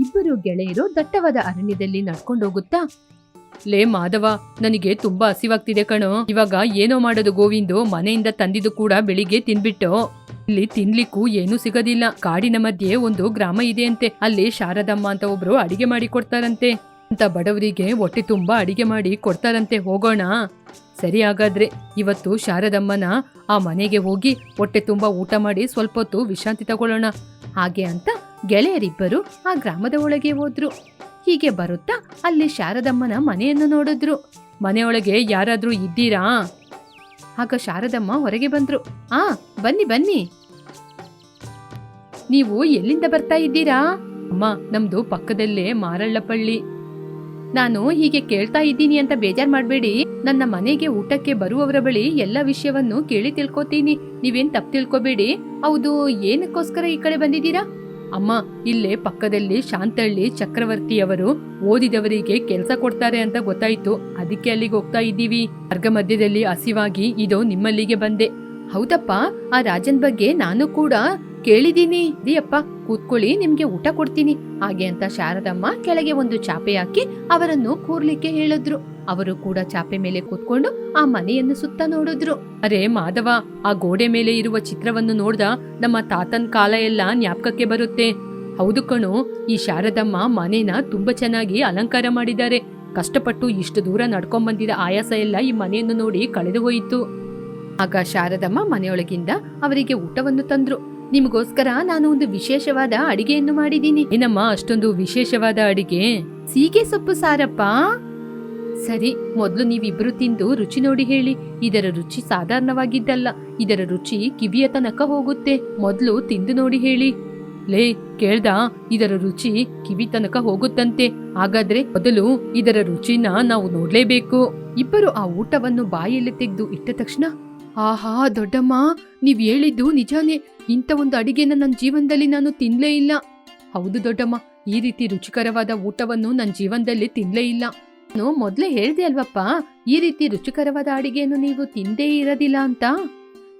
ಇಬ್ಬರು ಗೆಳೆಯರು ದಟ್ಟವಾದ ಅರಣ್ಯದಲ್ಲಿ ನಡ್ಕೊಂಡು ಹೋಗುತ್ತಾ, ಲೇ ಮಾಧವ, ನನಗೆ ತುಂಬಾ ಹಸಿವಾಗ್ತಿದೆ ಕಣೋ. ಇವಾಗ ಏನೋ ಮಾಡೋದು ಗೋವಿಂದು ಮನೆಯಿಂದ ತಂದಿದ್ದು ಕೂಡ ಬೆಳಿಗ್ಗೆ ತಿನ್ಬಿಟ್ಟು. ಇಲ್ಲಿ ತಿನ್ಲಿಕ್ಕೂ ಏನೂ ಸಿಗೋದಿಲ್ಲ. ಕಾಡಿನ ಮಧ್ಯೆ ಒಂದು ಗ್ರಾಮ ಇದೆ ಅಂತೆ ಅಲ್ಲಿ ಶಾರದಮ್ಮ ಅಂತ ಒಬ್ರು ಅಡಿಗೆ ಮಾಡಿ ಕೊಡ್ತಾರಂತೆ. ಅಂತ ಬಡವರಿಗೆ ಹೊಟ್ಟೆ ತುಂಬಾ ಅಡಿಗೆ ಮಾಡಿ ಕೊಡ್ತಾರಂತೆ, ಹೋಗೋಣ. ಸರಿ ಹಾಗಾದ್ರೆ, ಇವತ್ತು ಶಾರದಮ್ಮನ ಆ ಮನೆಗೆ ಹೋಗಿ ಹೊಟ್ಟೆ ತುಂಬಾ ಊಟ ಮಾಡಿ ಸ್ವಲ್ಪ ಹೊತ್ತು ವಿಶ್ರಾಂತಿ ತಗೊಳ್ಳೋಣ. ಹಾಗೆ ಅಂತ ಗೆಳೆಯರಿಬ್ಬರು ಆ ಗ್ರಾಮದ ಒಳಗೆ ಹೋದ್ರು. ಹೀಗೆ ಬರುತ್ತಾ ಅಲ್ಲಿ ಶಾರದಮ್ಮನ ಮನೆಯನ್ನು ನೋಡಿದ್ರು. ಮನೆಯೊಳಗೆ ಯಾರಾದರೂ ಇದ್ದೀರಾ? ಆಗ ಶಾರದಮ್ಮ ಹೊರಗೆ ಬಂದ್ರು. ಆ, ಬನ್ನಿ ಬನ್ನಿ. ನೀವು ಎಲ್ಲಿಂದ ಬರ್ತಾ ಇದ್ದೀರಾ? ಅಮ್ಮ, ನಮ್ದು ಪಕ್ಕದಲ್ಲೇ ಮಾರಳ್ಳಪಳ್ಳಿ. ನಾನು ಹೀಗೆ ಕೇಳ್ತಾ ಇದ್ದೀನಿ ಅಂತ ಬೇಜಾರ್ ಮಾಡಬೇಡಿ. ನನ್ನ ಮನೆಗೆ ಊಟಕ್ಕೆ ಬರುವವರ ಬಳಿ ಎಲ್ಲ ವಿಷಯವನ್ನು ಕೇಳಿ ತಿಳ್ಕೊತೀನಿ. ನೀವೇನ್ ತಪ್ಪು ತಿಳ್ಕೊಬೇಡಿ. ಹೌದು, ಏನಕ್ಕೋಸ್ಕರ ಈ ಕಡೆ ಬಂದಿದ್ದೀರಾ? ಅಮ್ಮ, ಇಲ್ಲೇ ಪಕ್ಕದಲ್ಲಿ ಶಾಂತಳ್ಳಿ ಚಕ್ರವರ್ತಿಯವರು ಓದಿದವರಿಗೆ ಕೆಲಸ ಕೊಡ್ತಾರೆ ಅಂತ ಗೊತ್ತಾಯ್ತು. ಅದಕ್ಕೆ ಅಲ್ಲಿಗೆ ಹೋಗ್ತಾ ಇದ್ದೀವಿ. ಮಾರ್ಗ ಮಧ್ಯದಲ್ಲಿ ಹಸಿವಾಗಿ ಇದು ನಿಮ್ಮಲ್ಲಿಗೆ ಬಂದೆ. ಹೌದಪ್ಪ, ಆ ರಾಜನ್ ಬಗ್ಗೆ ನಾನು ಕೂಡ ಕೇಳಿದೀನಿ ಅಪ್ಪ ಕೂತ್ಕೊಳ್ಳಿ, ನಿಮ್ಗೆ ಊಟ ಕೊಡ್ತೀನಿ. ಹಾಗೆ ಅಂತ ಶಾರದಮ್ಮ ಕೆಳಗೆ ಒಂದು ಚಾಪೆ ಹಾಕಿ ಅವರನ್ನು ಕೂರ್ಲಿಕ್ಕೆ ಹೇಳಿದ್ರು. ಅವರು ಕೂಡ ಚಾಪೆ ಮೇಲೆ ಕೂತ್ಕೊಂಡು ಆ ಮನೆಯನ್ನು ಸುತ್ತ ನೋಡಿದ್ರು. ಅರೆ ಮಾಧವ, ಆ ಗೋಡೆ ಮೇಲೆ ಇರುವ ಚಿತ್ರವನ್ನು ನೋಡ್ದ ನಮ್ಮ ತಾತನ್ ಕಾಲ ಎಲ್ಲ ಜ್ಞಾಪಕಕ್ಕೆ ಬರುತ್ತೆ. ಹೌದು ಕಣು, ಈ ಶಾರದಮ್ಮ ಮನೇನ ತುಂಬಾ ಚೆನ್ನಾಗಿ ಅಲಂಕಾರ ಮಾಡಿದ್ದಾರೆ. ಕಷ್ಟಪಟ್ಟು ಇಷ್ಟು ದೂರ ನಡ್ಕೊಂಡ್ ಬಂದಿದ್ದ ಆಯಾಸ ಎಲ್ಲ ಈ ಮನೆಯನ್ನು ನೋಡಿ ಕಳೆದು ಹೋಯಿತು. ಆಗ ಶಾರದಮ್ಮ ಮನೆಯೊಳಗಿಂದ ಅವರಿಗೆ ಊಟವನ್ನು ತಂದ್ರು. ನಿಮಗೋಸ್ಕರ ನಾನು ಒಂದು ವಿಶೇಷವಾದ ಅಡಿಗೆಯನ್ನು ಮಾಡಿದ್ದೀನಿ. ಏನಮ್ಮ, ಅಷ್ಟೊಂದು ವಿಶೇಷವಾದ ಅಡಿಗೆ? ಸೀಗೆ ಸೊಪ್ಪು ಸಾರಪ್ಪ? ಸರಿ, ಮೊದಲು ನೀವಿಬ್ರು ತಿಂದು ರುಚಿ ನೋಡಿ ಹೇಳಿ. ಇದರ ರುಚಿ ಸಾಧಾರಣವಾಗಿದ್ದಲ್ಲ. ಇದರ ರುಚಿ ಕಿವಿಯ ತನಕ ಹೋಗುತ್ತೆ. ಮೊದಲು ತಿಂದು ನೋಡಿ ಹೇಳಿ. ಲೇ, ಕೇಳ್ದ? ಇದರ ರುಚಿ ಕಿವಿ ತನಕ ಹೋಗುತ್ತಂತೆ. ಹಾಗಾದ್ರೆ ಮೊದಲು ಇದರ ರುಚಿನ ನಾವು ನೋಡ್ಲೇಬೇಕು. ಇಬ್ಬರು ಆ ಊಟವನ್ನು ಬಾಯಲ್ಲಿ ತೆಗೆದು ಇಟ್ಟ ತಕ್ಷಣ, ಆಹಾ, ದೊಡ್ಡಮ್ಮ, ನೀವ್ ಹೇಳಿದ್ದು ನಿಜಾನೇ. ಇಂಥ ಒಂದು ಅಡಿಗೆನ ನನ್ನ ಜೀವನದಲ್ಲಿ ನಾನು ತಿನ್ಲೇ ಇಲ್ಲ. ಹೌದು ದೊಡ್ಡಮ್ಮ, ಈ ರೀತಿ ರುಚಿಕರವಾದ ಊಟವನ್ನು ನನ್ನ ಜೀವನದಲ್ಲಿ ತಿನ್ಲೇ ಇಲ್ಲ. ನಾನು ಮೊದ್ಲೇ ಹೇಳ್ದೆ ಅಲ್ವಪ್ಪ, ಈ ರೀತಿ ರುಚಿಕರವಾದ ಅಡಿಗೆಯನ್ನು ನೀವು ತಿಂದೇ ಇರೋದಿಲ್ಲ ಅಂತ?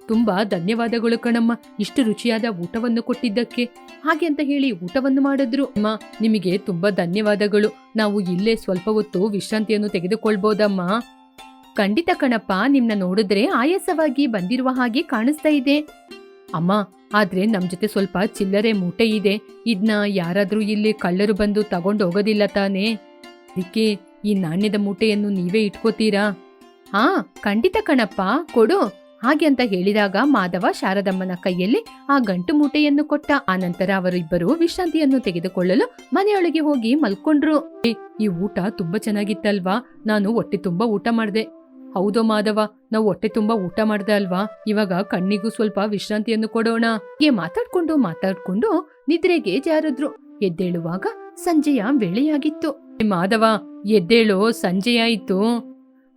ತುಂಬಾ ಧನ್ಯವಾದಗಳು ಕಣಮ್ಮ, ಇಷ್ಟು ರುಚಿಯಾದ ಊಟವನ್ನು ಕೊಟ್ಟಿದ್ದಕ್ಕೆ. ಹಾಗೆ ಅಂತ ಹೇಳಿ ಊಟವನ್ನು ಮಾಡಿದ್ರು. ಅಮ್ಮ, ನಿಮಗೆ ತುಂಬಾ ಧನ್ಯವಾದಗಳು. ನಾವು ಇಲ್ಲೇ ಸ್ವಲ್ಪ ಹೊತ್ತು ವಿಶ್ರಾಂತಿಯನ್ನು ತೆಗೆದುಕೊಳ್ಬೋದಮ್ಮ? ಖಂಡಿತ ಕಣಪ್ಪ, ನಿಮ್ನ ನೋಡಿದ್ರೆ ಆಯಾಸವಾಗಿ ಬಂದಿರುವ ಹಾಗೆ ಕಾಣಿಸ್ತಾ ಇದೆ. ಅಮ್ಮ, ಆದ್ರೆ ನಮ್ ಜೊತೆ ಸ್ವಲ್ಪ ಚಿಲ್ಲರೆ ಮೂಟೆ ಇದೆ. ಇದನ್ನ ಯಾರಾದ್ರೂ ಇಲ್ಲಿ ಕಳ್ಳರು ಬಂದು ತಗೊಂಡು ಹೋಗೋದಿಲ್ಲ ತಾನೇ? ಅದಕ್ಕೆ ಈ ನಾಣ್ಯದ ಮೂಟೆಯನ್ನು ನೀವೇ ಇಟ್ಕೋತೀರಾ? ಹಾ, ಖಂಡಿತ ಕಣಪ್ಪ. ಕೊಡು. ಹಾಗೆ ಅಂತ ಹೇಳಿದಾಗ ಮಾಧವ ಶಾರದಮ್ಮನ ಕೈಯಲ್ಲಿ ಆ ಗಂಟು ಮೂಟೆಯನ್ನು ಕೊಟ್ಟ. ಆ ನಂತರ ಅವರಿಬ್ಬರು ವಿಶ್ರಾಂತಿಯನ್ನು ತೆಗೆದುಕೊಳ್ಳಲು ಮನೆಯೊಳಗೆ ಹೋಗಿ ಮಲ್ಕೊಂಡ್ರು. ಈ ಊಟ ತುಂಬಾ ಚೆನ್ನಾಗಿತ್ತಲ್ವಾ? ನಾನು ಹೊಟ್ಟೆ ತುಂಬಾ ಊಟ ಮಾಡಿದೆ. ಹೌದೋ ಮಾಧವ, ನಾವು ಹೊಟ್ಟೆ ತುಂಬಾ ಊಟ ಮಾಡ್ದೆ ಅಲ್ವಾ? ಇವಾಗ ಕಣ್ಣಿಗೂ ಸ್ವಲ್ಪ ವಿಶ್ರಾಂತಿಯನ್ನು ಕೊಡೋಣ. ಹೀಗೆ ಮಾತಾಡ್ಕೊಂಡು ಮಾತಾಡ್ಕೊಂಡು ನಿದ್ರೆಗೆ ಜಾರದ್ರು. ಎದ್ದೇಳುವಾಗ ಸಂಜೆಯ ವೇಳೆಯಾಗಿತ್ತು. ಮಾಧವ ಎದ್ದೇಳು ಸಂಜೆಯಾಯಿತು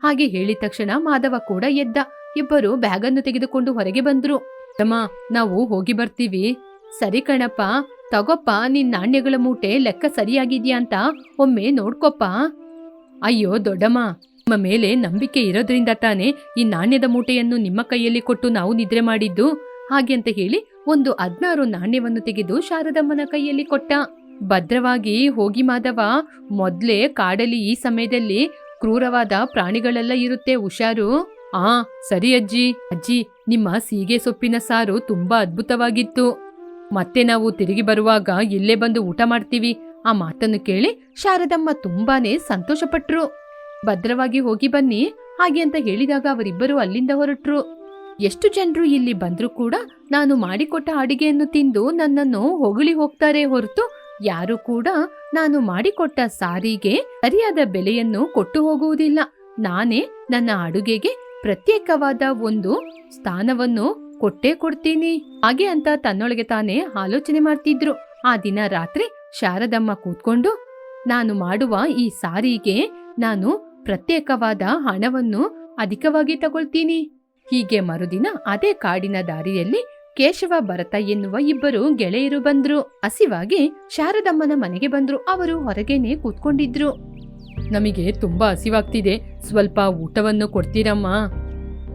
ಹಾಗೆ ಹೇಳಿದ ತಕ್ಷಣ ಮಾಧವ ಕೂಡ ಎದ್ದ. ಇಬ್ಬರು ಬ್ಯಾಗನ್ನು ತೆಗೆದುಕೊಂಡು ಹೊರಗೆ ಬಂದ್ರು. ತಮ್ಮ, ನಾವು ಹೋಗಿ ಬರ್ತೀವಿ. ಸರಿ ಕಣಪ್ಪ. ತಗೋಪ್ಪ, ನಿನ್ ನಾಣ್ಯಗಳ ಮೂಟೆ ಲೆಕ್ಕ ಸರಿಯಾಗಿದ್ಯಾ ಅಂತ ಒಮ್ಮೆ ನೋಡ್ಕೊಪ್ಪ. ಅಯ್ಯೋ, ದೊಡ್ಡಮ್ಮ. ನಿಮ್ಮ ಮೇಲೆ ನಂಬಿಕೆ ಇರೋದ್ರಿಂದ ತಾನೇ ಈ ನಾಣ್ಯದ ಮೂಟೆಯನ್ನು ನಿಮ್ಮ ಕೈಯಲ್ಲಿ ಕೊಟ್ಟು ನಾವು ನಿದ್ರೆ ಮಾಡಿದ್ದು? ಹಾಗೆ ಅಂತ ಹೇಳಿ ಒಂದು ಹದ್ನಾರು ನಾಣ್ಯವನ್ನು ತೆಗೆದು ಶಾರದಮ್ಮನ ಕೈಯಲ್ಲಿ ಕೊಟ್ಟ. ಭದ್ರವಾಗಿ ಹೋಗಿ ಮಾಧವ, ಮೊದ್ಲೇ ಕಾಡಲ್ಲಿ ಈ ಸಮಯದಲ್ಲಿ ಕ್ರೂರವಾದ ಪ್ರಾಣಿಗಳೆಲ್ಲ ಇರುತ್ತೆ ಹುಷಾರು. ಆ, ಸರಿ ಅಜ್ಜಿ. ಅಜ್ಜಿ, ನಿಮ್ಮ ಸೀಗೆ ಸೊಪ್ಪಿನ ಸಾರು ತುಂಬಾ ಅದ್ಭುತವಾಗಿತ್ತು. ಮತ್ತೆ ನಾವು ತಿರುಗಿ ಬರುವಾಗ ಇಲ್ಲೇ ಬಂದು ಊಟ ಮಾಡ್ತೀವಿ. ಆ ಮಾತನ್ನು ಕೇಳಿ ಶಾರದಮ್ಮ ತುಂಬಾನೇ ಸಂತೋಷಪಟ್ರು. ಭದ್ರವಾಗಿ ಹೋಗಿ ಬನ್ನಿ, ಹಾಗೆ ಅಂತ ಹೇಳಿದಾಗ ಅವರಿಬ್ಬರು ಅಲ್ಲಿಂದ ಹೊರಟ್ರು. ಎಷ್ಟು ಜನರು ಇಲ್ಲಿ ಬಂದ್ರೂ ಕೂಡ ನಾನು ಮಾಡಿಕೊಟ್ಟ ಅಡಿಗೆಯನ್ನು ತಿಂದು ನನ್ನನ್ನು ಹೊಗಳಿ ಹೋಗ್ತಾರೆ ಹೊರತು ಯಾರು ಕೂಡ ನಾನು ಮಾಡಿಕೊಟ್ಟ ಸಾರಿಗೆ ಸರಿಯಾದ ಬೆಲೆಯನ್ನು ಕೊಟ್ಟು ಹೋಗುವುದಿಲ್ಲ. ನಾನೇ ನನ್ನ ಅಡುಗೆಗೆ ಪ್ರತ್ಯೇಕವಾದ ಒಂದು ಸ್ಥಾನವನ್ನು ಕೊಟ್ಟೇ ಕೊಡ್ತೀನಿ. ಹಾಗೆ ಅಂತ ತನ್ನೊಳಗೆ ತಾನೇ ಆಲೋಚನೆ ಮಾಡ್ತಿದ್ರು. ಆ ದಿನ ರಾತ್ರಿ ಶಾರದಮ್ಮ ಕೂತ್ಕೊಂಡು, ನಾನು ಮಾಡುವ ಈ ಸಾರಿಗೆ ನಾನು ಪ್ರತ್ಯೇಕವಾದ ಹಣವನ್ನು ಅಧಿಕವಾಗಿ ತಗೊಳ್ತೀನಿ. ಹೀಗೆ ಮರುದಿನ ಅದೇ ಕಾಡಿನ ದಾರಿಯಲ್ಲಿ ಕೇಶವ ಭರತ ಎನ್ನುವ ಇಬ್ಬರು ಗೆಳೆಯರು ಬಂದ್ರು. ಹಸಿವಾಗಿ ಶಾರದಮ್ಮನ ಮನೆಗೆ ಬಂದ್ರು. ಅವರು ಹೊರಗೇನೆ ಕೂತ್ಕೊಂಡಿದ್ರು. ನಮಗೆ ತುಂಬಾ ಹಸಿವಾಗ್ತಿದೆ. ಸ್ವಲ್ಪ ಊಟವನ್ನು ಕೊಡ್ತೀರಮ್ಮ?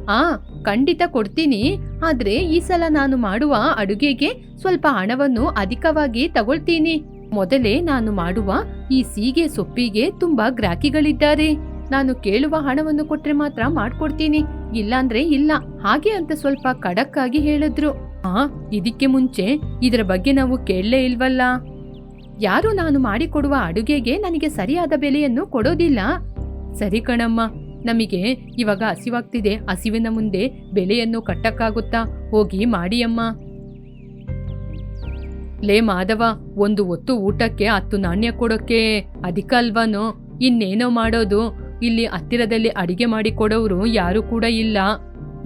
ಆ, ಖಂಡಿತ ಕೊಡ್ತೀನಿ. ಆದ್ರೆ ಈ ಸಲ ನಾನು ಮಾಡುವ ಅಡುಗೆಗೆ ಸ್ವಲ್ಪ ಹಣವನ್ನು ಅಧಿಕವಾಗಿ ತಗೊಳ್ತೀನಿ. ಮೊದಲೇ ನಾನು ಮಾಡುವ ಈ ಸೀಗೆ ಸೊಪ್ಪಿಗೆ ತುಂಬಾ ಗ್ರಾಹಕಿಗಳಿದ್ದಾರೆ ನಾನು ಕೇಳುವ ಹಣವನ್ನು ಕೊಟ್ರೆ ಮಾತ್ರ ಮಾಡ್ಕೊಡ್ತೀನಿ. ಇಲ್ಲಾಂದ್ರೆ ಇಲ್ಲ. ಹಾಗೆ ಅಂತ ಸ್ವಲ್ಪ ಖಡಕ್ಕಾಗಿ ಹೇಳಿದ್ರು. ಆ, ಇದಕ್ಕೆ ಮುಂಚೆ ಇದರ ಬಗ್ಗೆ ನಾವು ಕೇಳಲೇ ಇಲ್ವಲ್ಲ? ಯಾರು ನಾನು ಮಾಡಿಕೊಡುವ ಅಡುಗೆಗೆ ನನಗೆ ಸರಿಯಾದ ಬೆಲೆಯನ್ನು ಕೊಡೋದಿಲ್ಲ. ಸರಿ ಕಣಮ್ಮ, ನಮಗೆ ಇವಾಗ ಹಸಿವಾಗ್ತಿದೆ. ಹಸಿವಿನ ಮುಂದೆ ಬೆಲೆಯನ್ನು ಕಟ್ಟಕ್ಕಾಗುತ್ತಾ? ಹೋಗಿ ಮಾಡಿಯಮ್ಮ. ಲೇ ಮಾಧವ, ಒಂದು ಹೊತ್ತು ಊಟಕ್ಕೆ ಹತ್ತು ನಾಣ್ಯ ಕೊಡೋಕೆ ಅಧಿಕ ಅಲ್ವಾನೋ? ಇನ್ನೇನೋ ಮಾಡೋದು? ಇಲ್ಲಿ ಹತ್ತಿರದಲ್ಲಿ ಅಡಿಗೆ ಮಾಡಿ ಕೊಡೋರು ಯಾರು ಕೂಡ ಇಲ್ಲ.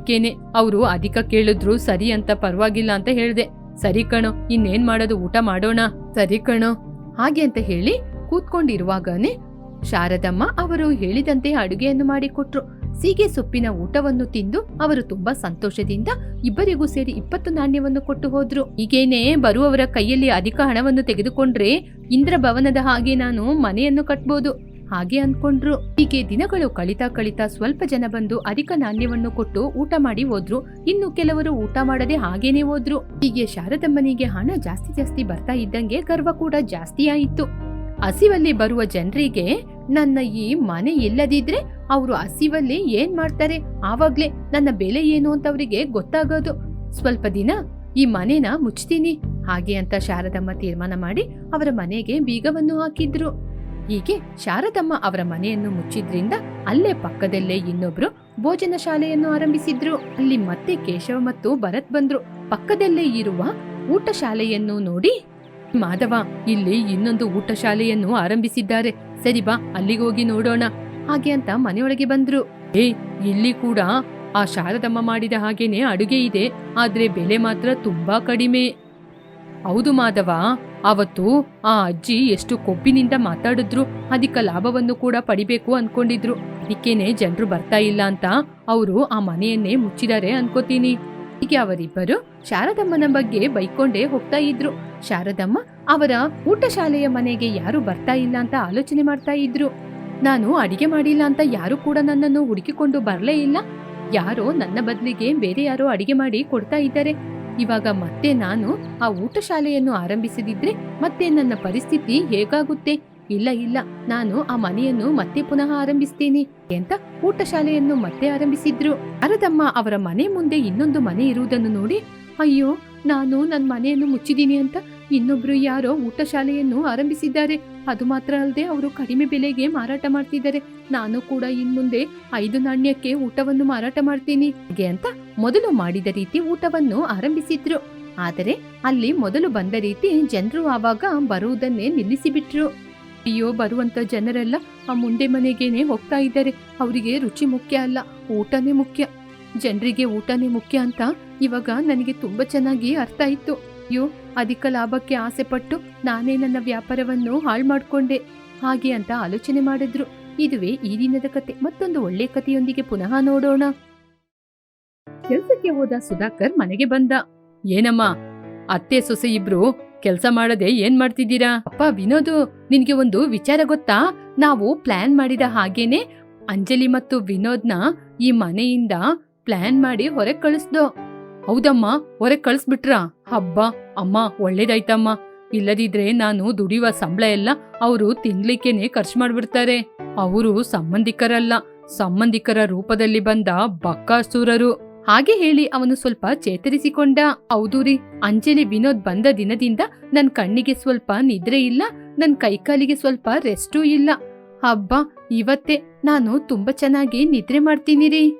ಕೇನೆ, ಅವರು ಅಧಿಕ ಕೇಳಿದ್ರು ಸರಿ ಅಂತ ಪರವಾಗಿಲ್ಲ ಅಂತ ಹೇಳ್ದೆ. ಸರಿ ಕಣೋ, ಇನ್ನೇನ್ ಮಾಡೋದು, ಊಟ ಮಾಡೋಣ? ಸರಿ ಕಣೋ. ಹಾಗೆ ಅಂತ ಹೇಳಿ ಕೂತ್ಕೊಂಡಿರುವಾಗನೇ ಶಾರದಮ್ಮ ಅವರು ಹೇಳಿದಂತೆ ಅಡುಗೆಯನ್ನು ಮಾಡಿಕೊಟ್ರು. ಸೀಗೆ ಸೊಪ್ಪಿನ ಊಟವನ್ನು ತಿಂದು ಅವರು ತುಂಬಾ ಸಂತೋಷದಿಂದ ಇಬ್ಬರಿಗೂ ಸೇರಿ ಇಪ್ಪತ್ತು ನಾಣ್ಯವನ್ನು ಕೊಟ್ಟು ಹೋದ್ರು. ಈಗೇನೆ ಬರುವವರ ಕೈಯಲ್ಲಿ ಅಧಿಕ ಹಣವನ್ನು ತೆಗೆದುಕೊಂಡ್ರೆ ಇಂದ್ರ ಭವನದ ಹಾಗೆ ನಾನು ಮನೆಯನ್ನು ಕಟ್ಬೋದು. ಹಾಗೆ ಅನ್ಕೊಂಡ್ರು. ಹೀಗೆ ದಿನಗಳು ಕಳಿತಾ ಕಳಿತಾ ಸ್ವಲ್ಪ ಜನ ಬಂದು ಅಧಿಕ ನಾಣ್ಯವನ್ನು ಕೊಟ್ಟು ಊಟ ಮಾಡಿ ಹೋದ್ರು. ಇನ್ನು ಕೆಲವರು ಊಟ ಮಾಡದೆ ಹಾಗೇನೆ ಹೋದ್ರು. ಹೀಗೆ ಶಾರದಮ್ಮನಿಗೆ ಹಣ ಜಾಸ್ತಿ ಜಾಸ್ತಿ ಬರ್ತಾ ಇದ್ದಂಗೆ ಗರ್ವ ಕೂಡ ಜಾಸ್ತಿ ಆಯಿತು. ಹಸಿವಲ್ಲಿ ಬರುವ ಜನರಿಗೆ ನನ್ನ ಈ ಮನೆ ಇಲ್ಲದಿದ್ರೆ ಅವರು ಹಸಿವಲ್ಲಿ ಏನ್ ಮಾಡ್ತಾರೆ? ಆವಾಗ್ಲೇ ನನ್ನ ಬೆಲೆ ಏನು ಅಂತ ಅವರಿಗೆ ಗೊತ್ತಾಗೋದು. ಸ್ವಲ್ಪ ದಿನ ಈ ಮನೆನ ಮುಚ್ತೀನಿ. ಹಾಗೆ ಅಂತ ಶಾರದಮ್ಮ ತೀರ್ಮಾನ ಮಾಡಿ ಅವರ ಮನೆಗೆ ಬೀಗವನ್ನು ಹಾಕಿದ್ರು. ಹೀಗೆ ಶಾರದಮ್ಮ ಅವರ ಮನೆಯನ್ನು ಮುಚ್ಚಿದ್ರಿಂದ ಅಲ್ಲೇ ಪಕ್ಕದಲ್ಲೇ ಇನ್ನೊಬ್ರು ಭೋಜನ ಶಾಲೆಯನ್ನು ಆರಂಭಿಸಿದ್ರು. ಅಲ್ಲಿ ಮತ್ತೆ ಕೇಶವ ಮತ್ತು ಭರತ್ ಬಂದ್ರು. ಪಕ್ಕದಲ್ಲೇ ಇರುವ ಊಟ ಶಾಲೆಯನ್ನು ನೋಡಿ, ಮಾಧವ, ಇಲ್ಲಿ ಇನ್ನೊಂದು ಊಟ ಶಾಲೆಯನ್ನು ಆರಂಭಿಸಿದ್ದಾರೆ. ಸರಿ ಬಾ, ಅಲ್ಲಿಗೆ ಹೋಗಿ ನೋಡೋಣ. ಹಾಗೆ ಅಂತ ಮನೆಯೊಳಗೆ ಬಂದ್ರು. ಏ, ಇಲ್ಲಿ ಕೂಡ ಆ ಶಾರದಮ್ಮ ಮಾಡಿದ ಹಾಗೇನೆ ಅಡುಗೆ ಇದೆ. ಆದ್ರೆ ಬೆಲೆ ಮಾತ್ರ ತುಂಬಾ ಕಡಿಮೆ. ಹೌದು ಮಾಧವ ಅವತ್ತು ಆ ಅಜ್ಜಿ ಎಷ್ಟು ಕೊಬ್ಬಿನಿಂದ ಮಾತಾಡಿದ್ರು, ಅಧಿಕ ಲಾಭವನ್ನು ಕೂಡ ಪಡಿಬೇಕು ಅನ್ಕೊಂಡಿದ್ರು. ಅದಕ್ಕೇನೆ ಜನರು ಬರ್ತಾ ಇಲ್ಲ ಅಂತ ಅವರು ಆ ಮನೆಯನ್ನೇ ಮುಚ್ಚಿದ್ದಾರೆ ಅನ್ಕೋತೀನಿ. ಹೀಗೆ ಅವರಿಬ್ಬರು ಶಾರದಮ್ಮನ ಬಗ್ಗೆ ಬೈಕೊಂಡೇ ಹೋಗ್ತಾ ಇದ್ರು. ಶಾರದಮ್ಮ ಅವರ ಊಟ ಶಾಲೆಯ ಮನೆಗೆ ಯಾರು ಬರ್ತಾ ಇಲ್ಲ ಅಂತ ಆಲೋಚನೆ ಮಾಡ್ತಾ ಇದ್ರು. ನಾನು ಅಡಿಗೆ ಮಾಡಿಲ್ಲ ಅಂತ ಯಾರು ಕೂಡ ನನ್ನನ್ನು ಹುಡುಕಿಕೊಂಡು ಬರಲೇ ಇಲ್ಲ. ಯಾರೋ ನನ್ನ ಬದಲಿಗೆ ಬೇರೆ ಯಾರೋ ಅಡಿಗೆ ಮಾಡಿ ಕೊಡ್ತಾ ಇದ್ದಾರೆ. ಇವಾಗ ಮತ್ತೆ ನಾನು ಆ ಊಟ ಶಾಲೆಯನ್ನು ಆರಂಭಿಸದಿದ್ರೆ ಮತ್ತೆ ನನ್ನ ಪರಿಸ್ಥಿತಿ ಹೇಗಾಗುತ್ತೆ? ಇಲ್ಲ ಇಲ್ಲ. ನಾನು ಆ ಮನೆಯನ್ನು ಮತ್ತೆ ಪುನಃ ಆರಂಭಿಸ್ತೇನೆ. ಅಂತ ಊಟ ಶಾಲೆಯನ್ನು ಮತ್ತೆ ಆರಂಭಿಸಿದ್ರು. ಅರದಮ್ಮ ಅವರ ಮನೆ ಮುಂದೆ ಇನ್ನೊಂದು ಮನೆ ಇರುವುದನ್ನು ನೋಡಿ, ಅಯ್ಯೋ, ನಾನು ನನ್ನ ಮನೆಯನ್ನು ಮುಚ್ಚಿದ್ದೀನಿ ಅಂತ ಇನ್ನೊಬ್ರು ಯಾರೋ ಊಟ ಶಾಲೆಯನ್ನು ಆರಂಭಿಸಿದ್ದಾರೆ. ಅದು ಮಾತ್ರ ಅಲ್ಲದೆ ಅವರು ಕಡಿಮೆ ಬೆಲೆಗೆ ಮಾರಾಟ ಮಾಡ್ತಿದ್ದಾರೆ. ನಾನು ಕೂಡ ಇನ್ಮುಂದೆ ಐದು ನಾಣ್ಯಕ್ಕೆ ಊಟವನ್ನು ಮಾರಾಟ ಮಾಡ್ತೀನಿ. ಹಾಗೆ ಅಂತ ಮೊದಲು ಮಾಡಿದ ರೀತಿ ಊಟವನ್ನು ಆರಂಭಿಸಿದ್ರು. ಆದರೆ ಅಲ್ಲಿ ಮೊದಲು ಬಂದ ರೀತಿ ಜನರು ಆವಾಗ ಬರುವುದನ್ನೇ ನಿಲ್ಲಿಸಿಬಿಟ್ರು. ಅಯ್ಯೋ, ಬರುವಂತ ಜನರೆಲ್ಲ ಆ ಮುಂದೆ ಮನೆಗೇನೆ ಹೋಗ್ತಾ ಇದ್ದಾರೆ. ಅವರಿಗೆ ರುಚಿ ಮುಖ್ಯ ಅಲ್ಲ, ಊಟನೇ ಮುಖ್ಯ. ಜನರಿಗೆ ಊಟನೇ ಮುಖ್ಯ ಅಂತ ಇವಾಗ ನನಗೆ ತುಂಬಾ ಚೆನ್ನಾಗಿ ಅರ್ಥ ಇತ್ತು ಅಯ್ಯೋ ಅಧಿಕ ಲಾಭಕ್ಕೆ ಆಸೆ ಪಟ್ಟು ನಾನೇ ನನ್ನ ವ್ಯಾಪಾರವನ್ನು ಹಾಳು ಮಾಡಿಕೊಂಡೆ ಹಾಗೆ ಅಂತ ಆಲೋಚನೆ ಮಾಡಿದ್ರು. ಇದುವೇ ಈ ದಿನದ ಕತೆ. ಮತ್ತೊಂದು ಒಳ್ಳೆ ಕಥೆಯೊಂದಿಗೆ ಪುನಃ ನೋಡೋಣ. ಕೆಲ್ಸಕ್ಕೆ ಹೋದ ಸುಧಾಕರ್ ಮನೆಗೆ ಬಂದ. ಏನಮ್ಮ, ಅತ್ತೆ ಸೊಸೆ ಇಬ್ರು ಕೆಲ್ಸ ಮಾಡದೆ ಏನ್ ಮಾಡ್ತಿದ್ದೀರಾ? ಅಪ್ಪ ವಿನೋದು, ನಿನ್ಗೆ ಒಂದು ವಿಚಾರ ಗೊತ್ತಾ? ನಾವು ಪ್ಲಾನ್ ಮಾಡಿದ ಹಾಗೇನೆ ಅಂಜಲಿ ಮತ್ತು ವಿನೋದ್ನ ಈ ಮನೆಯಿಂದ ಪ್ಲಾನ್ ಮಾಡಿ ಹೊರಗೆ ಕಳಿಸ್ದೋ. ಹೌದಮ್ಮ, ಹೊರಗೆ ಕಳ್ಸ್ಬಿಟ್ರ? ಹಬ್ಬ, ಅಮ್ಮ, ಒಳ್ಳೇದಾಯ್ತಮ್ಮ. ಇಲ್ಲದಿದ್ರೆ ನಾನು ದುಡಿಯುವ ಸಂಬಳ ಎಲ್ಲ ಅವರು ತಿನ್ಲಿಕ್ಕೇನೆ ಖರ್ಚು ಮಾಡ್ಬಿಡ್ತಾರೆ. ಅವರು ಸಂಬಂಧಿಕರಲ್ಲ, ಸಂಬಂಧಿಕರ ರೂಪದಲ್ಲಿ ಬಂದ ಬಕ್ಕಾಸೂರರು. ಹಾಗೆ ಹೇಳಿ ಅವನು ಸ್ವಲ್ಪ ಚೇತರಿಸಿಕೊಂಡ. ಹೌದೂರಿ ಅಂಜಲಿ ವಿನೋದ್ ಬಂದ ದಿನದಿಂದ ನನ್ ಕಣ್ಣಿಗೆ ಸ್ವಲ್ಪ ನಿದ್ರೆ ಇಲ್ಲ, ನನ್ ಕೈಕಾಲಿಗೆ ಸ್ವಲ್ಪ ರೆಸ್ಟೂ ಇಲ್ಲ. ಹಬ್ಬ, ಇವತ್ತೇ ನಾನು ತುಂಬಾ ಚೆನ್ನಾಗಿ ನಿದ್ರೆ ಮಾಡ್ತೀನಿರಿ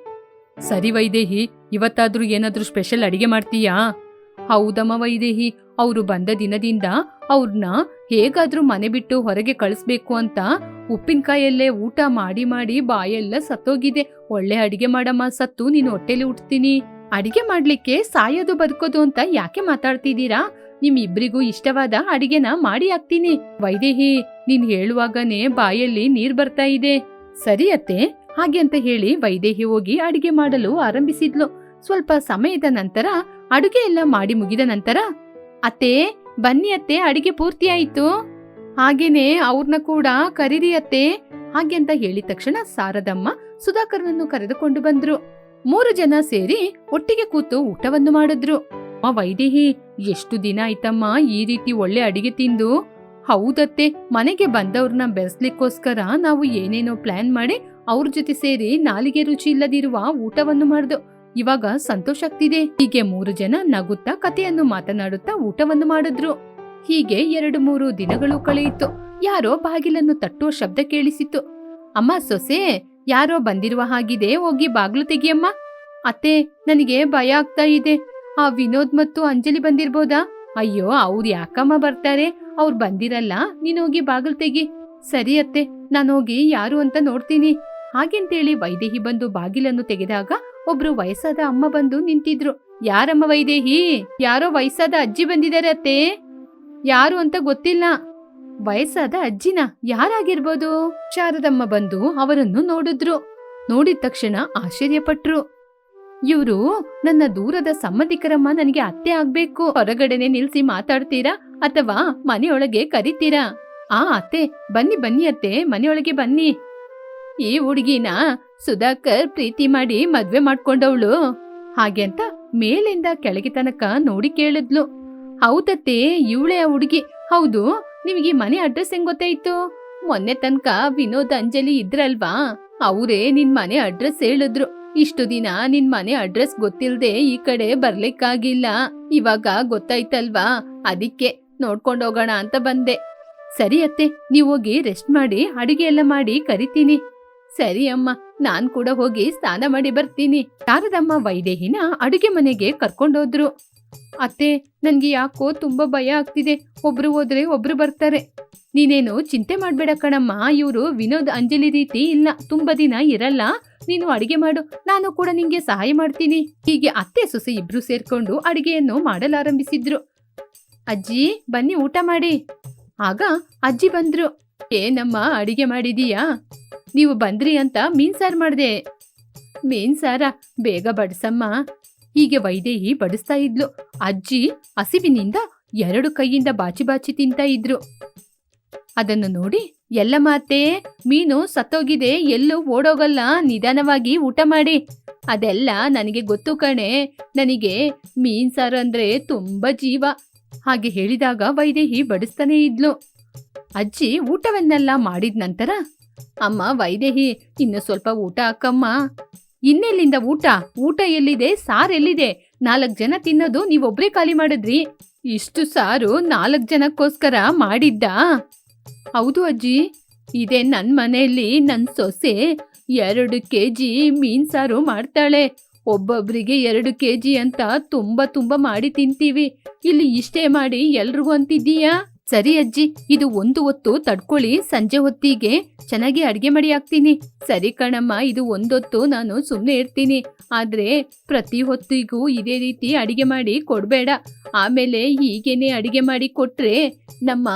ಸರಿ ವೈದೇಹಿ ಇವತ್ತಾದ್ರೂ ಏನಾದ್ರೂ ಸ್ಪೆಷಲ್ ಅಡಿಗೆ ಮಾಡ್ತೀಯಾ? ಹೌದಮ್ಮ ವೈದೇಹಿ ಅವರು ಬಂದ ದಿನದಿಂದ ಅವ್ರನ್ನ ಹೇಗಾದ್ರೂ ಮನೆ ಬಿಟ್ಟು ಹೊರಗೆ ಕಳಿಸ್ಬೇಕು ಅಂತ ಉಪ್ಪಿನಕಾಯಲ್ಲೇ ಊಟ ಮಾಡಿ ಮಾಡಿ ಬಾಯೆಲ್ಲ ಸತ್ತೋಗಿದೆ. ಒಳ್ಳೆ ಅಡಿಗೆ ಮಾಡಮ್ಮ, ಸತ್ತು, ನೀನು ಹೊಟ್ಟೆಲಿ ಉಟ್ತೀನಿ. ಅಡಿಗೆ ಮಾಡ್ಲಿಕ್ಕೆ ಸಾಯೋದು ಬದುಕೋದು ಅಂತ ಯಾಕೆ ಮಾತಾಡ್ತಿದ್ದೀರಾ? ನಿಮ್ ಇಷ್ಟವಾದ ಅಡಿಗೆನ ಮಾಡಿ ಹಾಕ್ತೀನಿ. ವೈದೇಹಿ, ನೀನ್ ಹೇಳುವಾಗನೇ ಬಾಯಲ್ಲಿ ನೀರ್ ಬರ್ತಾ ಇದೆ. ಸರಿ ಅತ್ತೆ, ಹಾಗೆ ಅಂತ ಹೇಳಿ ವೈದೇಹಿ ಹೋಗಿ ಅಡಿಗೆ ಮಾಡಲು ಆರಂಭಿಸಿದ್ಲು. ಸ್ವಲ್ಪ ಸಮಯದ ನಂತರ ಅಡುಗೆ ಎಲ್ಲ ಮಾಡಿ ಮುಗಿದ ನಂತರ, ಅತ್ತೆ, ಬನ್ನಿ ಅತ್ತೆ, ಅಡಿಗೆ ಪೂರ್ತಿ ಆಯ್ತು ಹಾಗೇನೆ ಅವ್ರನ್ನ ಕೂಡ ಕರೀರಿ ಅತ್ತೆ. ಹಾಗೆ ಅಂತ ಹೇಳಿದ ತಕ್ಷಣ ಸಾರದಮ್ಮ ಸುಧಾಕರ್ನನ್ನು ಕರೆದುಕೊಂಡು ಬಂದ್ರು. ಮೂರು ಜನ ಸೇರಿ ಒಟ್ಟಿಗೆ ಕೂತು ಊಟವನ್ನು ಮಾಡಿದ್ರು. ಅಮ್ಮ ವೈದೇಹಿ, ಎಷ್ಟು ದಿನ ಆಯ್ತಮ್ಮ ಈ ರೀತಿ ಒಳ್ಳೆ ಅಡಿಗೆ ತಿಂದು? ಹೌದತ್ತೆ, ಮನೆಗೆ ಬಂದವ್ರನ್ನ ಬೆರೆಸ್ಲಿಕ್ಕೋಸ್ಕರ ನಾವು ಏನೇನೋ ಪ್ಲಾನ್ ಮಾಡಿ ಅವ್ರ ಜೊತೆ ಸೇರಿ ನಾಲಿಗೆ ರುಚಿ ಇಲ್ಲದಿರುವ ಊಟವನ್ನು ಮಾಡ್ದು. ಇವಾಗ ಸಂತೋಷ ಆಗ್ತಿದೆ. ಹೀಗೆ ಮೂರು ಜನ ನಗುತ್ತಾ ಕಥೆಯನ್ನು ಮಾತನಾಡುತ್ತಾ ಊಟವನ್ನು ಮಾಡಿದ್ರು. ಹೀಗೆ ಎರಡು ಮೂರು ದಿನಗಳು ಕಳೆಯಿತು. ಯಾರೋ ಬಾಗಿಲನ್ನು ತಟ್ಟುವ ಶಬ್ದ ಕೇಳಿಸಿತು. ಅಮ್ಮ ಸೊಸೆ, ಯಾರೋ ಬಂದಿರುವ ಹಾಗಿದೆ, ಹೋಗಿ ಬಾಗ್ಲು ತೆಗಿಯಮ್ಮ. ಅತ್ತೆ, ನನಗೆ ಭಯ ಆಗ್ತಾ ಇದೆ. ಆ ವಿನೋದ್ ಮತ್ತು ಅಂಜಲಿ ಬಂದಿರ್ಬೋದಾ? ಅಯ್ಯೋ, ಅವ್ರು ಯಾಕಮ್ಮ ಬರ್ತಾರೆ? ಅವ್ರು ಬಂದಿರಲ್ಲ, ನೀನು ಹೋಗಿ ಬಾಗಿಲು ತೆಗಿ. ಸರಿ ಅತ್ತೆ, ನಾನು ಹೋಗಿ ಯಾರು ಅಂತ ನೋಡ್ತೀನಿ. ಹಾಗೆಂತೇಳಿ ವೈದೇಹಿ ಬಂದು ಬಾಗಿಲನ್ನು ತೆಗೆದಾಗ ಒಬ್ರು ವಯಸ್ಸಾದ ಅಮ್ಮ ಬಂದು ನಿಂತಿದ್ರು. ಯಾರಮ್ಮ ವೈದೇಹಿ? ಯಾರೋ ವಯಸ್ಸಾದ ಅಜ್ಜಿ ಬಂದಿದ್ದಾರೆ ಅತ್ತೆ. ಯಾರು ಅಂತ ಗೊತ್ತಿಲ್ಲ. ವಯಸ್ಸಾದ ಅಜ್ಜಿನ ಯಾರಾಗಿರ್ಬೋದು? ಶಾರದಮ್ಮ ಬಂದು ಅವರನ್ನು ನೋಡಿದ್ರು. ನೋಡಿದ ತಕ್ಷಣ ಆಶ್ಚರ್ಯಪಟ್ರು. ಇವರು, ನನ್ನ ದೂರದ ಸಂಬಂಧಿಕರಮ್ಮ ನನಗೆ ಅತ್ತೆ ಆಗ್ಬೇಕು. ಹೊರಗಡೆನೆ ನಿಲ್ಸಿ ಮಾತಾಡ್ತೀರಾ? ಅಥವಾ ಮನೆಯೊಳಗೆ ಕರಿತೀರಾ? ಆ, ಅತ್ತೆ. ಬನ್ನಿ ಬನ್ನಿ ಅತ್ತೆ. ಮನೆಯೊಳಗೆ ಬನ್ನಿ. ಈ ಹುಡುಗಿನ ಸುಧಾಕರ್ ಪ್ರೀತಿ ಮಾಡಿ ಮದ್ವೆ ಮಾಡ್ಕೊಂಡವಳು. ಹಾಗೆ ಅಂತ ಮೇಲಿಂದ ಕೆಳಗೆ ತನಕ ನೋಡಿ ಕೇಳಿದ್ಲು. ಹೌದತ್ತೆ ಇವಳೇ ಆ ಹುಡುಗಿ. ಹೌದು, ನಿಮಗೆ ಮನೆ ಅಡ್ರೆಸ್ ಹೆಂಗ್ ಗೊತ್ತಾಯ್ತು? ಮೊನ್ನೆ ತನಕ ವಿನೋದ್, ಅಂಜಲಿ ಇದ್ರಲ್ವಾ? ಅವರೇ ನಿನ್ ಮನೆ ಅಡ್ರೆಸ್ ಹೇಳಿದ್ರು. ಇಷ್ಟು ದಿನ ನಿನ್ ಮನೆ ಅಡ್ರೆಸ್ ಗೊತ್ತಿಲ್ದೆ ಈ ಕಡೆ ಬರ್ಲಿಕ್ಕಾಗಿಲ್ಲ. ಇವಾಗ ಗೊತ್ತಾಯ್ತಲ್ವಾ? ಅದಕ್ಕೆ ನೋಡ್ಕೊಂಡೋಗೋಣ ಅಂತ ಬಂದೆ. ಸರಿ ಅತ್ತೆ, ನೀವ್ ಹೋಗಿ ರೆಸ್ಟ್ ಮಾಡಿ, ಅಡಿಗೆ ಎಲ್ಲ ಮಾಡಿ ಕರಿತೀನಿ. ಸರಿ ಅಮ್ಮ ನಾನ್ ಕೂಡ ಹೋಗಿ ಸ್ನಾನ ಮಾಡಿ ಬರ್ತೀನಿ. ಶಾರದಮ್ಮ ವೈದೇಹಿನ ಅಡುಗೆ ಮನೆಗೆ ಕರ್ಕೊಂಡೋದ್ರು. ಅತ್ತೆ, ನನ್ಗೆ ಯಾಕೋ ತುಂಬಾ ಭಯ ಆಗ್ತಿದೆ. ಒಬ್ರು ಹೋದ್ರೆ ಒಬ್ರು ಬರ್ತಾರೆ. ನೀನೇನು ಚಿಂತೆ ಮಾಡ್ಬೇಡ ಕಣಮ್ಮ. ಇವರು ವಿನೋದ್ ಅಂಜಲಿ ರೀತಿ ಇಲ್ಲ. ತುಂಬಾ ದಿನ ಇರಲ್ಲ. ನೀನು ಅಡಿಗೆ ಮಾಡು. ನಾನು ಕೂಡ ನಿಂಗೆ ಸಹಾಯ ಮಾಡ್ತೀನಿ. ಹೀಗೆ ಅತ್ತೆ, ಸೊಸೆ ಇಬ್ರು ಸೇರ್ಕೊಂಡು ಅಡಿಗೆಯನ್ನು ಮಾಡಲಾರಂಭಿಸಿದ್ರು. ಅಜ್ಜಿ, ಬನ್ನಿ ಊಟ ಮಾಡಿ. ಆಗ ಅಜ್ಜಿ ಬಂದ್ರು. ಏನಮ್ಮ, ಅಡಿಗೆ ಮಾಡಿದೀಯಾ? ನೀವು ಬಂದ್ರಿ ಅಂತ ಮೀನ್ ಸಾರ್ ಮಾಡ್ದೆ. ಮೀನ್ ಸಾರ, ಬೇಗ ಬಡಿಸಮ್ಮ. ಹೀಗೆ ವೈದೇಹಿ ಬಡಿಸ್ತಾ ಇದ್ಲು. ಅಜ್ಜಿ ಹಸಿವಿನಿಂದ ಎರಡು ಕೈಯಿಂದ ಬಾಚಿ ಬಾಚಿ ತಿಂತ ಇದ್ರು. ಅದನ್ನು ನೋಡಿ, ಎಲ್ಲ ಮಾತೆ, ಮೀನು ಸತ್ತೋಗಿದೆ, ಎಲ್ಲೂ ಓಡೋಗಲ್ಲ, ನಿಧಾನವಾಗಿ ಊಟ ಮಾಡಿ. ಅದೆಲ್ಲ ನನಗೆ ಗೊತ್ತು ಕಣೆ, ನನಗೆ ಮೀನ್ ಸಾರು ಅಂದ್ರೆ ತುಂಬಾ ಜೀವ. ಹಾಗೆ ಹೇಳಿದಾಗ ವೈದೇಹಿ ಬಡಿಸ್ತಾನೆ ಇದ್ಲು. ಅಜ್ಜಿ ಊಟವನ್ನೆಲ್ಲ ಮಾಡಿದ ನಂತರ ಅಮ್ಮ ವೈದೇಹಿ, ಇನ್ನು ಸ್ವಲ್ಪ ಊಟ ಹಾಕಮ್ಮ ಇನ್ನೆಲ್ಲಿಂದ ಊಟ? ಊಟ ಎಲ್ಲಿದೆ? ಸಾರ್ ಎಲ್ಲಿದೆ? ನಾಲ್ಕು ಜನ ತಿನ್ನೋದು ನೀವೊಬ್ರೇ ಖಾಲಿ ಮಾಡಿದ್ರಿ. ಇಷ್ಟು ಸಾರು ನಾಲ್ಕು ಜನಕ್ಕೋಸ್ಕರ ಮಾಡಿದ್ದ? ಹೌದು ಅಜ್ಜಿ. ಇದೇ ನನ್ನ ಮನೆಯಲ್ಲಿ ನನ್ನ ಸೊಸೆ ಎರಡು ಕೆ ಜಿ ಮೀನ್ ಸಾರು ಮಾಡ್ತಾಳೆ. ಒಬ್ಬೊಬ್ರಿಗೆ ಎರಡು ಕೆ ಜಿ ಅಂತ ತುಂಬಾ ತುಂಬಾ ಮಾಡಿ ತಿಂತೀವಿ. ಇಲ್ಲಿ ಇಷ್ಟೇ ಮಾಡಿ ಎಲ್ರಿಗೂ ಅಂತಿದ್ದೀಯಾ? ಸರಿ ಅಜ್ಜಿ, ಇದು ಒಂದು ಹೊತ್ತು ತಡ್ಕೊಳ್ಳಿ, ಸಂಜೆ ಹೊತ್ತಿಗೆ ಚೆನ್ನಾಗಿ ಅಡ್ಗೆ ಮಾಡಿ ಹಾಕ್ತೀನಿ. ಸರಿ ಕಣಮ್ಮ, ಇದು ಒಂದೊತ್ತು ನಾನು ಸುಮ್ಮನೆ ಇರ್ತೀನಿ. ಆದ್ರೆ ಪ್ರತಿ ಹೊತ್ತಿಗೂ ಇದೇ ರೀತಿ ಅಡಿಗೆ ಮಾಡಿ ಕೊಡ್ಬೇಡ. ಆಮೇಲೆ ಹೀಗೇನೆ ಅಡಿಗೆ ಮಾಡಿ ಕೊಟ್ರೆ ನಮ್ಮ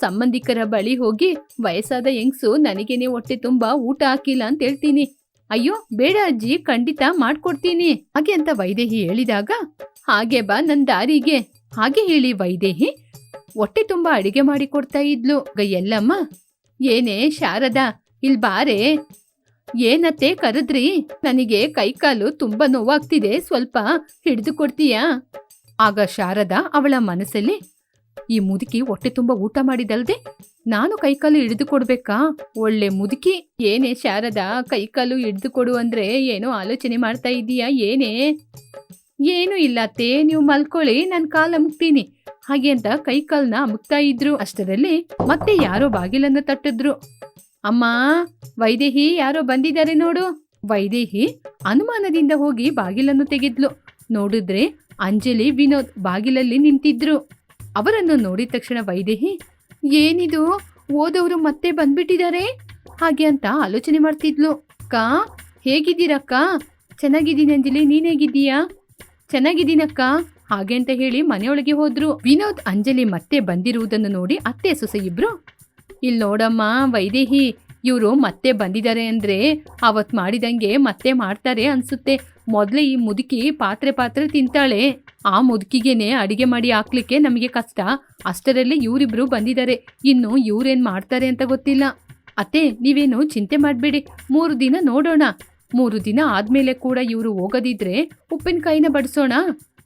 ಸಂಬಂಧಿಕರ ಬಳಿ ಹೋಗಿ ವಯಸ್ಸಾದ ಹೆಂಗ್ಸು ನನಗೇನೆ ಹೊಟ್ಟೆ ತುಂಬಾ ಊಟ ಹಾಕಿಲ್ಲ ಅಂತ ಹೇಳ್ತೀನಿ. ಅಯ್ಯೋ, ಬೇಡ ಅಜ್ಜಿ, ಖಂಡಿತ ಮಾಡ್ಕೊಡ್ತೀನಿ. ಹಾಗೆ ಅಂತ ವೈದೇಹಿ ಹೇಳಿದಾಗ, ಹಾಗೆ ಬಾ ನನ್ ದಾರಿಗೆ. ಹಾಗೆ ಹೇಳಿ ವೈದೇಹಿ ಹೊಟ್ಟೆ ತುಂಬಾ ಅಡಿಗೆ ಮಾಡಿ ಕೊಡ್ತಾ ಇದ್ಲು. ಗೈಯಲ್ಲಮ್ಮ ಎಲ್ಲಮ್ಮ, ಏನೇ ಶಾರದಾ, ಇಲ್ ಬಾರೆ. ಏನತ್ತೆ ಕರೆದ್ರಿ? ನನಗೆ ಕೈಕಾಲು ತುಂಬಾ ನೋವಾಗ್ತಿದೆ, ಸ್ವಲ್ಪ ಹಿಡಿದು ಕೊಡ್ತೀಯಾ? ಆಗ ಶಾರದಾ ಅವಳ ಮನಸ್ಸಲ್ಲಿ, ಈ ಮುದುಕಿ ಹೊಟ್ಟೆ ತುಂಬಾ ಊಟ ಮಾಡಿದಲ್ದೆ ನಾನು ಕೈಕಾಲು ಹಿಡಿದು ಕೊಡ್ಬೇಕಾ? ಒಳ್ಳೆ ಮುದುಕಿ, ಏನೇ ಶಾರದಾ, ಕೈಕಾಲು ಹಿಡಿದು ಕೊಡು ಅಂದ್ರೆ ಏನೋ ಆಲೋಚನೆ ಮಾಡ್ತಾ ಇದೀಯಾ ಏನೇ? ಏನು ಇಲ್ಲ ತೇ ನೀವು ಮಲ್ಕೊಳ್ಳಿ, ನಾನು ಕಾಲ ಅಮುಕ್ತೀನಿ ಹಾಗೆ ಅಂತ ಕೈಕಾಲ್ನ ಅಮುಕ್ತಾ ಇದ್ರು ಅಷ್ಟರಲ್ಲಿ ಮತ್ತೆ ಯಾರೋ ಬಾಗಿಲನ್ನ ತಟ್ಟಿದ್ರು. ಅಮ್ಮ, ವೈದೇಹಿ ಯಾರೋ ಬಂದಿದ್ದಾರೆ ನೋಡು. ವೈದೇಹಿ ಅನುಮಾನದಿಂದ ಹೋಗಿ ಬಾಗಿಲನ್ನು ತೆಗೆದ್ಲು. ನೋಡಿದ್ರೆ ಅಂಜಲಿ, ವಿನೋದ್ ಬಾಗಿಲಲ್ಲಿ ನಿಂತಿದ್ರು. ಅವರನ್ನು ನೋಡಿದ ತಕ್ಷಣ ವೈದೇಹಿ, ಏನಿದು? ಓದವರು ಮತ್ತೆ ಬಂದ್ಬಿಟ್ಟಿದ್ದಾರೆ? ಹಾಗೆ ಅಂತ ಆಲೋಚನೆ ಮಾಡ್ತಿದ್ಲು. ಅಕ್ಕ, ಹೇಗಿದ್ದೀರಕ್ಕ? ಚೆನ್ನಾಗಿದ್ದೀನಿ ಅಂಜಲಿ, ನೀನ್ ಹೇಗಿದ್ದೀಯಾ? ಚೆನ್ನಾಗಿದ್ದೀನಕ್ಕ? ಹಾಗೆ ಅಂತ ಹೇಳಿ ಮನೆಯೊಳಗೆ ಹೋದ್ರು. ವಿನೋದ್, ಅಂಜಲಿ ಮತ್ತೆ ಬಂದಿರುವುದನ್ನು ನೋಡಿ ಅತ್ತೆ ಸೊಸೆ ಇಬ್ರು ಇಲ್ಲಿ ನೋಡಮ್ಮ, ವೈದೇಹಿ, ಇವರು ಮತ್ತೆ ಬಂದಿದ್ದಾರೆ ಅಂದ್ರೆ ಅವತ್ ಮಾಡಿದಂಗೆ ಮತ್ತೆ ಮಾಡ್ತಾರೆ ಅನ್ಸುತ್ತೆ. ಮೊದಲೇ ಈ ಮುದುಕಿ ಪಾತ್ರೆ ಪಾತ್ರೆ ತಿಂತಾಳೆ. ಆ ಮುದುಕಿಗೆನೆ ಅಡಿಗೆ ಮಾಡಿ ಹಾಕ್ಲಿಕ್ಕೆ ನಮಗೆ ಕಷ್ಟ. ಅಷ್ಟರಲ್ಲಿ ಇವರಿಬ್ರು ಬಂದಿದ್ದಾರೆ. ಇನ್ನು ಇವ್ರೇನ್ ಮಾಡ್ತಾರೆ ಅಂತ ಗೊತ್ತಿಲ್ಲ. ಅತ್ತೆ, ನೀವೇನು ಚಿಂತೆ ಮಾಡಬೇಡಿ. ಮೂರು ದಿನ ನೋಡೋಣ. ಮೂರು ದಿನ ಆದ್ಮೇಲೆ ಕೂಡ ಇವರು ಹೋಗದಿದ್ರೆ ಉಪ್ಪಿನಕಾಯಿನ ಬಡಿಸೋಣ.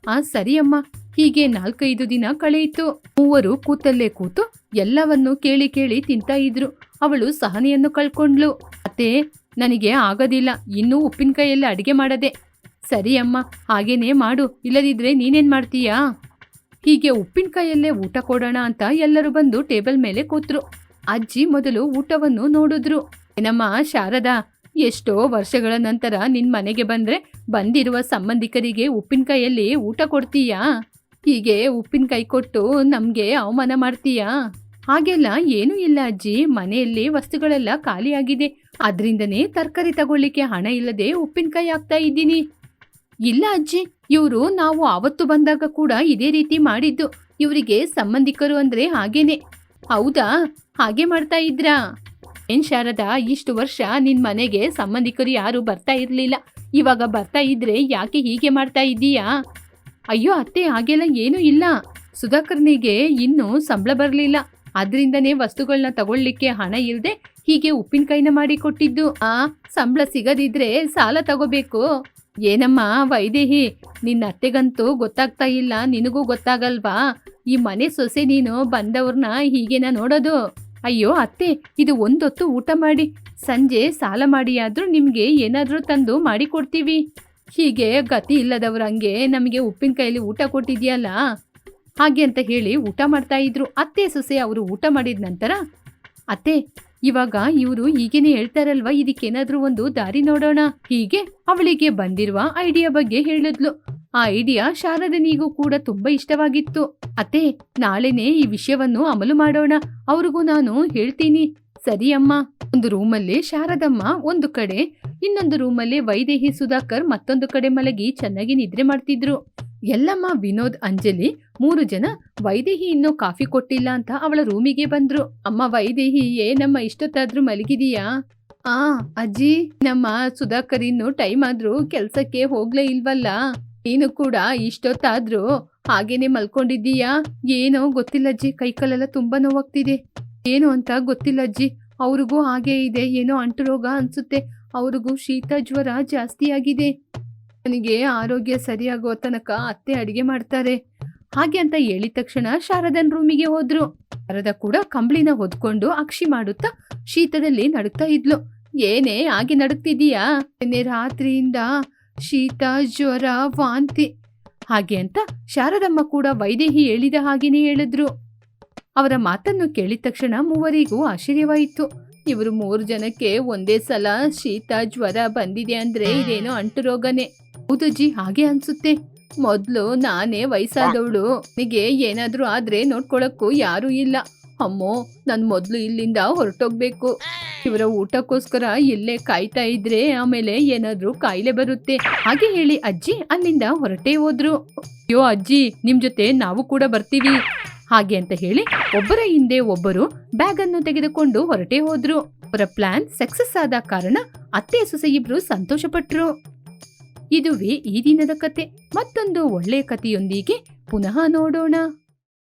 ಆ ಸರಿ ಅಮ್ಮ ಹೀಗೆ ನಾಲ್ಕೈದು ದಿನ ಕಳೆಯಿತು. ಮೂವರು ಕೂತಲ್ಲೇ ಕೂತು ಎಲ್ಲವನ್ನು ಕೇಳಿ ಕೇಳಿ ತಿಂತ ಇದ್ರು. ಅವಳು ಸಹನೆಯನ್ನು ಕಳ್ಕೊಂಡ್ಲು ಅತ್ತೆ, ನನಗೆ ಆಗೋದಿಲ್ಲ. ಇನ್ನೂ ಉಪ್ಪಿನಕಾಯಲ್ಲಿ ಅಡಿಗೆ ಮಾಡದೆ. ಸರಿ ಅಮ್ಮ ಹಾಗೇನೇ ಮಾಡು. ಇಲ್ಲದಿದ್ರೆ ನೀನೇನ್ ಮಾಡ್ತೀಯಾ? ಹೀಗೆ ಉಪ್ಪಿನಕಾಯಲ್ಲೇ ಊಟ ಕೊಡೋಣ ಅಂತ ಎಲ್ಲರೂ ಬಂದು ಟೇಬಲ್ ಮೇಲೆ ಕೂತ್ರು. ಅಜ್ಜಿ ಮೊದಲು ಊಟವನ್ನು ನೋಡಿದ್ರು. ಏನಮ್ಮ, ಶಾರದಾ? ಎಷ್ಟೋ ವರ್ಷಗಳ ನಂತರ ನಿನ್ ಮನೆಗೆ ಬಂದ್ರೆ ಬಂದಿರುವ ಸಂಬಂಧಿಕರಿಗೆ ಉಪ್ಪಿನಕಾಯಲ್ಲಿ ಊಟ ಕೊಡ್ತೀಯಾ? ಹೀಗೆ ಉಪ್ಪಿನಕಾಯಿ ಕೊಟ್ಟು ನಮ್ಗೆ ಅವಮಾನ ಮಾಡ್ತೀಯಾ? ಹಾಗೆಲ್ಲ ಏನೂ ಇಲ್ಲ ಅಜ್ಜಿ. ಮನೆಯಲ್ಲಿ ವಸ್ತುಗಳೆಲ್ಲ ಖಾಲಿಯಾಗಿದೆ. ಅದರಿಂದನೇ ತರಕಾರಿ ತಗೊಳ್ಳಿಕ್ಕೆ ಹಣ ಇಲ್ಲದೆ ಉಪ್ಪಿನಕಾಯಿ ಹಾಕ್ತಾ ಇದ್ದೀನಿ. ಇಲ್ಲ ಅಜ್ಜಿ, ಇವರು ನಾವು ಆವತ್ತು ಬಂದಾಗ ಕೂಡ ಇದೇ ರೀತಿ ಮಾಡಿದ್ದು. ಇವರಿಗೆ ಸಂಬಂಧಿಕರು ಅಂದ್ರೆ ಹಾಗೇನೆ. ಹೌದಾ? ಹಾಗೆ ಮಾಡ್ತಾ ಇದ್ರಾ? ಏನ್ ಶಾರದಾ, ಇಷ್ಟು ವರ್ಷ ನಿನ್ ಮನೆಗೆ ಸಂಬಂಧಿಕರು ಯಾರು ಬರ್ತಾ ಇರ್ಲಿಲ್ಲ. ಇವಾಗ ಬರ್ತಾ ಇದ್ರೆ ಯಾಕೆ ಹೀಗೆ ಮಾಡ್ತಾ ಇದ್ದೀಯಾ? ಅಯ್ಯೋ, ಅತ್ತೆ, ಹಾಗೆಲ್ಲ ಏನೂ ಇಲ್ಲ. ಸುಧಾಕರ್ನಿಗೆ ಇನ್ನೂ ಸಂಬಳ ಬರಲಿಲ್ಲ. ಅದರಿಂದನೇ ವಸ್ತುಗಳನ್ನ ತಗೊಳ್ಳಿಕ್ಕೆ ಹಣ ಇಲ್ಲದೆ ಹೀಗೆ ಉಪ್ಪಿನಕಾಯಿನ ಮಾಡಿ ಕೊಟ್ಟಿದ್ದು. ಆ, ಸಂಬಳ ಸಿಗದಿದ್ರೆ ಸಾಲ ತಗೋಬೇಕು. ಏನಮ್ಮ, ವೈದೇಹಿ, ನಿನ್ನ ಅತ್ತೆಗಂತೂ ಗೊತ್ತಾಗ್ತಾ ಇಲ್ಲ, ನಿನಗೂ ಗೊತ್ತಾಗಲ್ವಾ? ಈ ಮನೆ ಸೊಸೆ ನೀನು ಬಂದವ್ರನ್ನ ಹೀಗೇನ ನೋಡೋದು? ಅಯ್ಯೋ ಅತ್ತೆ, ಇದು ಒಂದೊತ್ತು ಊಟ ಮಾಡಿ. ಸಂಜೆ ಸಾಲ ಮಾಡಿಯಾದ್ರೂ ನಿಮಗೆ ಏನಾದರೂ ತಂದು ಮಾಡಿ ಕೊಡ್ತೀವಿ. ಹೀಗೆ ಗತಿ ಇಲ್ಲದವ್ರಂಗೆ ನಮಗೆ ಉಪ್ಪಿನಕಾಯಲ್ಲಿ ಊಟ ಕೊಟ್ಟಿದ್ಯಲ್ಲ. ಹಾಗೆ ಅಂತ ಹೇಳಿ ಊಟ ಮಾಡ್ತಾ ಇದ್ರು. ಅತ್ತೆ ಸೊಸೆ ಅವರು ಊಟ ಮಾಡಿದ ನಂತರ, ಅತ್ತೆ, ಇವಾಗ ಇವರು ಹೀಗೇನೆ ಹೇಳ್ತಾರಲ್ವಾ, ಇದಕ್ಕೇನಾದರೂ ಒಂದು ದಾರಿ ನೋಡೋಣ. ಹೀಗೆ ಅವಳಿಗೆ ಬಂದಿರುವ ಐಡಿಯಾ ಬಗ್ಗೆ ಹೇಳಿದ್ಲು. ಆ ಐಡಿಯಾ ಶಾರದನಿಗೂ ಕೂಡ ತುಂಬಾ ಇಷ್ಟವಾಗಿತ್ತು. ಅತ್ತೆ, ನಾಳೆನೆ ಈ ವಿಷಯವನ್ನು ಅಮಲು ಮಾಡೋಣ. ಅವ್ರಿಗೂ ನಾನು ಹೇಳ್ತೀನಿ. ಸರಿ ಅಮ್ಮ. ಒಂದು ರೂಮಲ್ಲಿ ಶಾರದಮ್ಮ ಒಂದು ಕಡೆ, ಇನ್ನೊಂದು ರೂಮಲ್ಲಿ ವೈದೇಹಿ ಸುಧಾಕರ್ ಮತ್ತೊಂದು ಕಡೆ ಮಲಗಿ ಚೆನ್ನಾಗಿ ನಿದ್ರೆ ಮಾಡ್ತಿದ್ರು. ಎಲ್ಲಮ್ಮ, ವಿನೋದ್, ಅಂಜಲಿ ಮೂರು ಜನ ವೈದೇಹಿ ಇನ್ನೂ ಕಾಫಿ ಕೊಟ್ಟಿಲ್ಲ ಅಂತ ಅವಳ ರೂಮಿಗೆ ಬಂದ್ರು. ಅಮ್ಮ ವೈದೇಹಿ ಏನಮ್ಮ ಇಷ್ಟೊತ್ತಾದ್ರೂ ಮಲಗಿದೀಯಾ? ಆ, ಅಜ್ಜಿ, ನಮ್ಮ ಸುಧಾಕರ್ ಇನ್ನು ಟೈಮ್ ಆದ್ರೂ ಕೆಲ್ಸಕ್ಕೆ ಹೋಗ್ಲೇ ಇಲ್ವಲ್ಲ? ನೀನು ಕೂಡ ಇಷ್ಟೊತ್ತಾದ್ರೂ ಹಾಗೇನೆ ಮಲ್ಕೊಂಡಿದ್ದೀಯಾ? ಏನೋ ಗೊತ್ತಿಲ್ಲ ಅಜ್ಜಿ, ಕೈಕಾಲೆಲ್ಲ ತುಂಬಾ ನೋವಾಗ್ತಿದೆ. ಏನು ಅಂತ ಗೊತ್ತಿಲ್ಲ ಅಜ್ಜಿ. ಅವ್ರಿಗೂ ಹಾಗೆ ಇದೆ, ಏನೋ ಅಂಟು ರೋಗ ಅನ್ಸುತ್ತೆ. ಅವ್ರಿಗೂ ಶೀತ, ಜ್ವರ ಜಾಸ್ತಿ ಆಗಿದೆ. ನನಗೆ ಆರೋಗ್ಯ ಸರಿಯಾಗೋ ತನಕ ಅತ್ತೆ ಅಡಿಗೆ ಮಾಡ್ತಾರೆ. ಹಾಗೆ ಅಂತ ಹೇಳಿದ ತಕ್ಷಣ ಶಾರದನ್ ರೂಮಿಗೆ ಹೋದ್ರು. ಶಾರದ ಕೂಡ ಕಂಬಳಿನ ಹೊದ್ಕೊಂಡು ಅಕ್ಷಿ ಮಾಡುತ್ತಾ ಶೀತದಲ್ಲಿ ನಡುಕ್ತಾ ಇದ್ಲು. ಏನೇ ಹಾಗೆ ನಡುಕ್ತಿದೀಯಾ ನಿನ್ನೆ ರಾತ್ರಿಯಿಂದ ಶೀತ, ಜ್ವರ, ವಾಂತಿ. ಹಾಗೆ ಅಂತ ಶಾರದಮ್ಮ ಕೂಡ ವೈದೇಹಿ ಹೇಳಿದ ಹಾಗೇನೇ ಹೇಳಿದ್ರು. ಅವರ ಮಾತನ್ನು ಕೇಳಿದ ತಕ್ಷಣ ಮೂವರಿಗೂ ಆಶ್ಚರ್ಯವಾಯಿತು. ಇವರು ಮೂರು ಜನಕ್ಕೆ ಒಂದೇ ಸಲ ಶೀತ, ಜ್ವರ ಬಂದಿದೆ ಅಂದ್ರೆ ಇದೇನೋ ಅಂಟು ರೋಗನೇ ಹೌದಜ್ಜಿ ಹಾಗೆ ಅನ್ಸುತ್ತೆ. ಮೊದ್ಲು ನಾನೇ ವಯಸ್ಸಾದವಳು. ನನಗೆ ಏನಾದ್ರೂ ಆದ್ರೆ ನೋಡ್ಕೊಳಕ್ಕೂ ಯಾರೂ ಇಲ್ಲ. ಅಮ್ಮೋ, ನಾನು ಮೊದಲು ಇಲ್ಲಿಂದ ಹೊರಟೋಗ್ಬೇಕು. ಇವರ ಊಟಕ್ಕೋಸ್ಕರ ಇಲ್ಲೇ ಕಾಯ್ತಾ ಇದ್ರೆ ಆಮೇಲೆ ಏನಾದ್ರೂ ಕಾಯಿಲೆ ಬರುತ್ತೆ. ಹಾಗೆ ಹೇಳಿ ಅಜ್ಜಿ ಅಲ್ಲಿಂದ ಹೊರಟೇ ಹೋದ್ರು. ಅಯ್ಯೋ ಅಜ್ಜಿ, ನಿಮ್ ಜೊತೆ ನಾವು ಕೂಡ ಬರ್ತೀವಿ. ಹಾಗೆ ಅಂತ ಹೇಳಿ ಒಬ್ಬರ ಹಿಂದೆ ಒಬ್ಬರು ಬ್ಯಾಗ್ ಅನ್ನು ತೆಗೆದುಕೊಂಡು ಹೊರಟೇ ಹೋದ್ರು. ಅವರ ಪ್ಲಾನ್ ಸಕ್ಸಸ್ ಆದ ಕಾರಣ ಅತ್ತೆ ಸೊಸೆ ಇಬ್ರು ಸಂತೋಷಪಟ್ರು. ಇದುವೇ ಈ ದಿನದ ಕತೆ. ಮತ್ತೊಂದು ಒಳ್ಳೆಯ ಕಥೆಯೊಂದಿಗೆ ಪುನಃ ನೋಡೋಣ.